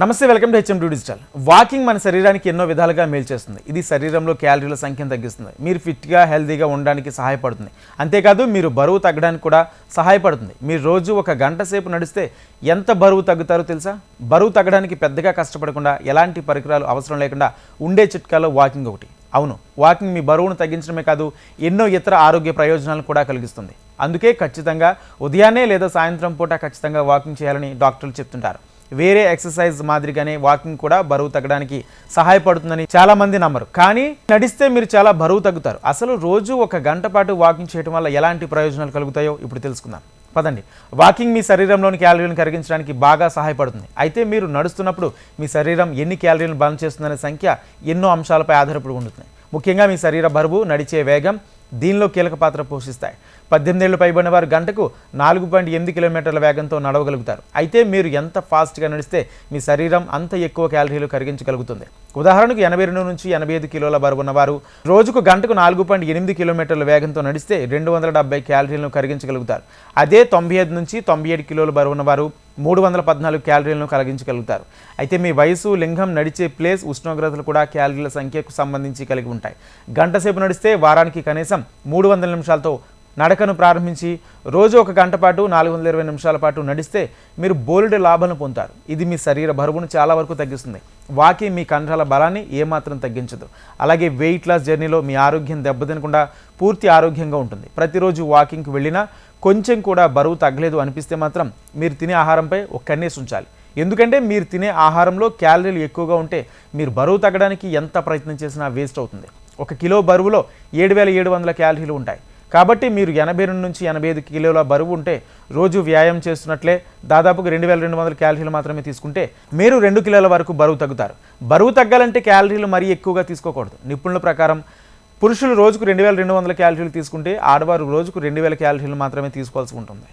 నమస్తే welcome to H M two digital. Walking మన శరీరానికి ఎన్నో విధాలుగా మేలు చేస్తుంది. ఇది శరీరంలో క్యాలరీల సంఖ్యను తగ్గిస్తుంది. మీరు ఫిట్గా హెల్తీగా ఉండడానికి సహాయపడుతుంది. అంతేకాదు మీరు బరువు తగ్గడానికి కూడా సహాయపడుతుంది. మీరు రోజు ఒక గంట సేపు నడిస్తే ఎంత బరువు తగ్గుతారో తెలుసా? బరువు తగ్గడానికి పెద్దగా కష్టపడకుండా ఎలాంటి పరికరాలు అవసరం లేకుండా ఉండే చిట్కాలో వాకింగ్ ఒకటి. అవును వాకింగ్ మీ బరువును తగ్గించడమే కాదు ఎన్నో ఇతర ఆరోగ్య ప్రయోజనాలను కూడా కలిగిస్తుంది. అందుకే ఖచ్చితంగా ఉదయాన్నే లేదా సాయంత్రం పూట ఖచ్చితంగా వాకింగ్ చేయాలని డాక్టర్లు చెప్తుంటారు. వేరే ఎక్సర్సైజ్ మాదిరిగానే వాకింగ్ కూడా బరువు తగ్గడానికి సహాయపడుతుందని చాలామంది నమ్మరు. కానీ నడిస్తే మీరు చాలా బరువు తగ్గుతారు. అసలు రోజు ఒక గంట పాటు వాకింగ్ చేయడం వల్ల ఎలాంటి ప్రయోజనాలు కలుగుతాయో ఇప్పుడు తెలుసుకుందాం. పదండి. వాకింగ్ మీ శరీరంలోని క్యాలరీలను కరిగించడానికి బాగా సహాయపడుతుంది. అయితే మీరు నడుస్తున్నప్పుడు మీ శరీరం ఎన్ని క్యాలరీలను బర్న్ చేస్తుందనే సంఖ్య ఎన్నో అంశాలపై ఆధారపడి ఉంటుంది ముఖ్యంగా మీ శరీర బరువు నడిచే వేగం దీనిలో కీలక పాత్ర పోషిస్తాయి. పద్దెనిమిదేళ్ళు పైబడిన వారు గంటకు నాలుగు పాయింట్ ఎనిమిది కిలోమీటర్ల వేగంతో నడవగలుగుతారు. అయితే మీరు ఎంత ఫాస్ట్గా నడిస్తే మీ శరీరం అంత ఎక్కువ క్యాలరీలు కరిగించగలుగుతుంది. ఉదాహరణకు ఎనభై రెండు నుంచి ఎనభై ఐదు కిలోల బరువు ఉన్నవారు రోజుకు గంటకు నాలుగు పాయింట్ ఎనిమిది కిలోమీటర్ల వేగంతో నడిస్తే రెండు వందల డెబ్బై క్యాలరీలను కరిగించగలుగుతారు. అదే తొంభై ఐదు నుంచి తొంభై ఏడు కిలోల బరువు ఉన్నవారు మూడు వందల పద్నాలుగు క్యాలరీలను కలిగించగలుగుతారు. అయితే మీ వయసు లింగం నడిచే ప్లేస్ ఉష్ణోగ్రతలు కూడా క్యాలరీల సంఖ్యకు సంబంధించి కలిగి ఉంటాయి. గంటసేపు నడిస్తే వారానికి కనీసం మూడు వందల నిమిషాలతో నడకను ప్రారంభించి రోజు ఒక గంట పాటు నాలుగు వందల ఇరవై నిమిషాల పాటు నడిస్తే మీరు బోలెడు లాభాలను పొందుతారు. ఇది మీ శరీర బరువును చాలా వరకు తగ్గిస్తుంది. వాకింగ్ మీ కండరాల బలాన్ని ఏమాత్రం తగ్గించదు. అలాగే వెయిట్ లాస్ జర్నీలో మీ ఆరోగ్యం దెబ్బతినకుండా పూర్తి ఆరోగ్యంగా ఉంటుంది. ప్రతిరోజు వాకింగ్కి వెళ్ళినా కొంచెం కూడా బరువు తగ్గలేదు అనిపిస్తే మాత్రం మీరు తినే ఆహారంపై ఒక కన్నేసి ఉంచాలి. ఎందుకంటే మీరు తినే ఆహారంలో క్యాలరీలు ఎక్కువగా ఉంటే మీరు బరువు తగ్గడానికి ఎంత ప్రయత్నం చేసినా వేస్ట్ అవుతుంది. ఒక కిలో బరువులో ఏడు వేల ఏడు వందల క్యాలరీలు ఉంటాయి. కాబట్టి మీరు ఎనభై రెండు నుంచి ఎనభై ఐదు కిలోల బరువు ఉంటే రోజు వ్యాయామం చేస్తున్నట్లే దాదాపుగా రెండు వేల రెండు వందల క్యాలరీలు మాత్రమే తీసుకుంటే మీరు రెండు కిలోల వరకు బరువు తగ్గుతారు. బరువు తగ్గాలంటే క్యాలరీలు మరీ ఎక్కువగా తీసుకోకూడదు. నిపుణుల ప్రకారం పురుషులు రోజుకు రెండు వేల రెండు వందల క్యాలరీలు తీసుకుంటే ఆడవారు రోజుకు రెండు వేల క్యాలరీలు మాత్రమే తీసుకోవాల్సి ఉంటుంది.